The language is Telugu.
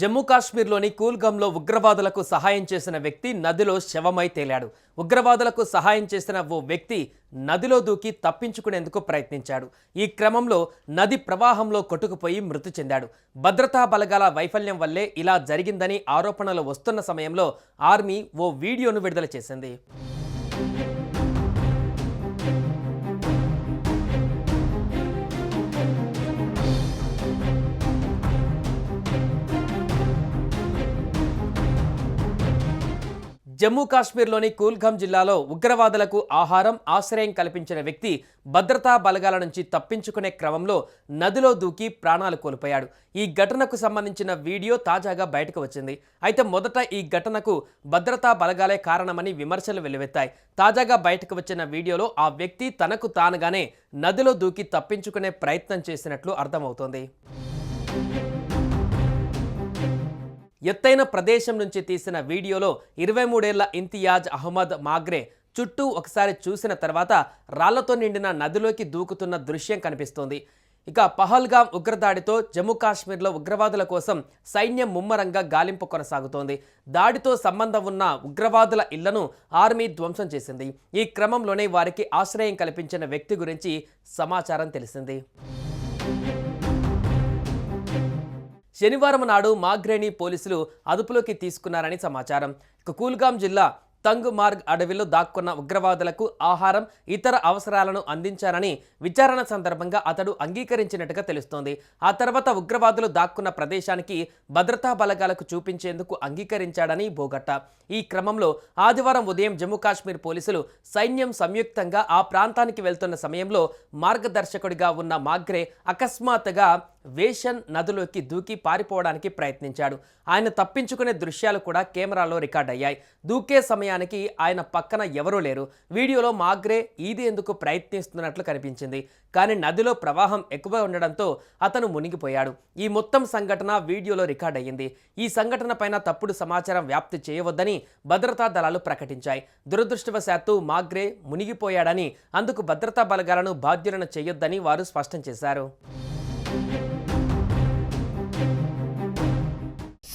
జమ్మూ కాశ్మీర్లోని కూల్గంలో ఉగ్రవాదులకు సహాయం చేసిన వ్యక్తి నదిలో శవమై తేలాడు. ఉగ్రవాదులకు సహాయం చేసిన ఓ వ్యక్తి నదిలో దూకి తప్పించుకునేందుకు ప్రయత్నించాడు. ఈ క్రమంలో నది ప్రవాహంలో కొట్టుకుపోయి మృతి చెందాడు. భద్రతా బలగాల వైఫల్యం వల్లే ఇలా జరిగిందని ఆరోపణలు వస్తున్న సమయంలో ఆర్మీ ఓ వీడియోను విడుదల చేసింది. జమ్మూ కాశ్మీర్లోని కూల్ఘమ్ జిల్లాలో ఉగ్రవాదులకు ఆహారం ఆశ్రయం కల్పించిన వ్యక్తి భద్రతా బలగాల నుంచి తప్పించుకునే క్రమంలో నదిలో దూకి ప్రాణాలు కోల్పోయాడు. ఈ ఘటనకు సంబంధించిన వీడియో తాజాగా బయటకు వచ్చింది. అయితే మొదట ఈ ఘటనకు భద్రతా బలగాలే కారణమని విమర్శలు వెల్లువెత్తాయి. తాజాగా బయటకు వచ్చిన వీడియోలో ఆ వ్యక్తి తనకు తానుగానే నదిలో దూకి తప్పించుకునే ప్రయత్నం చేసినట్లు అర్థమవుతోంది. ఎత్తైన ప్రదేశం నుంచి తీసిన వీడియోలో ఇరవై మూడేళ్ళ ఇంతియాజ్ అహ్మద్ మాగ్రే చుట్టూ ఒకసారి చూసిన తర్వాత రాళ్ళతో నిండిన నదిలోకి దూకుతున్న దృశ్యం కనిపిస్తోంది. ఇక పహల్గాం ఉగ్రదాడితో జమ్మూ కాశ్మీర్లో ఉగ్రవాదుల కోసం సైన్యం ముమ్మరంగా గాలింపు కొనసాగుతోంది. దాడితో సంబంధం ఉన్న ఉగ్రవాదుల ఇళ్ళను ఆర్మీ ధ్వంసం చేసింది. ఈ క్రమంలోనే వారికి ఆశ్రయం కల్పించిన వ్యక్తి గురించి సమాచారం తెలిసింది. శనివారం నాడు మాగ్రేణి పోలీసులు అదుపులోకి తీసుకున్నారని సమాచారం. ఇక కూల్గాం జిల్లా తంగ్ మార్గ్ అడవిలో దాక్కున్న ఉగ్రవాదులకు ఆహారం ఇతర అవసరాలను అందించారని విచారణ సందర్భంగా అతడు అంగీకరించినట్టుగా తెలుస్తోంది. ఆ తర్వాత ఉగ్రవాదులు దాక్కున్న ప్రదేశానికి భద్రతా బలగాలకు చూపించేందుకు అంగీకరించాడని బోగట్ట. ఈ క్రమంలో ఆదివారం ఉదయం జమ్మూ కాశ్మీర్ పోలీసులు సైన్యం సంయుక్తంగా ఆ ప్రాంతానికి వెళ్తున్న సమయంలో మార్గదర్శకుడిగా ఉన్న మాగ్రే అకస్మాత్తుగా వేషన్ నదిలోకి దూకి పారిపోవడానికి ప్రయత్నించాడు. ఆయన తప్పించుకునే దృశ్యాలు కూడా కెమెరాలో రికార్డ్ అయ్యాయి దూకే సమయానికి ఆయన పక్కన ఎవరూ లేరు. వీడియోలో మాగ్రే ఈదేందుకు ప్రయత్నిస్తున్నట్లు కనిపించింది. కానీ నదిలో ప్రవాహం ఎక్కువ ఉండడంతో అతను మునిగిపోయాడు. ఈ మొత్తం సంఘటన వీడియోలో రికార్డ్ అయ్యింది ఈ సంఘటన పైన తప్పుడు సమాచారం వ్యాప్తి చేయవద్దని భద్రతా దళాలు ప్రకటించాయి. దురదృష్టవశాత్తు మాగ్రే మునిగిపోయాడని అందుకు భద్రతా బలగాలను బాధ్యులను చేయొద్దని వారు స్పష్టం చేశారు.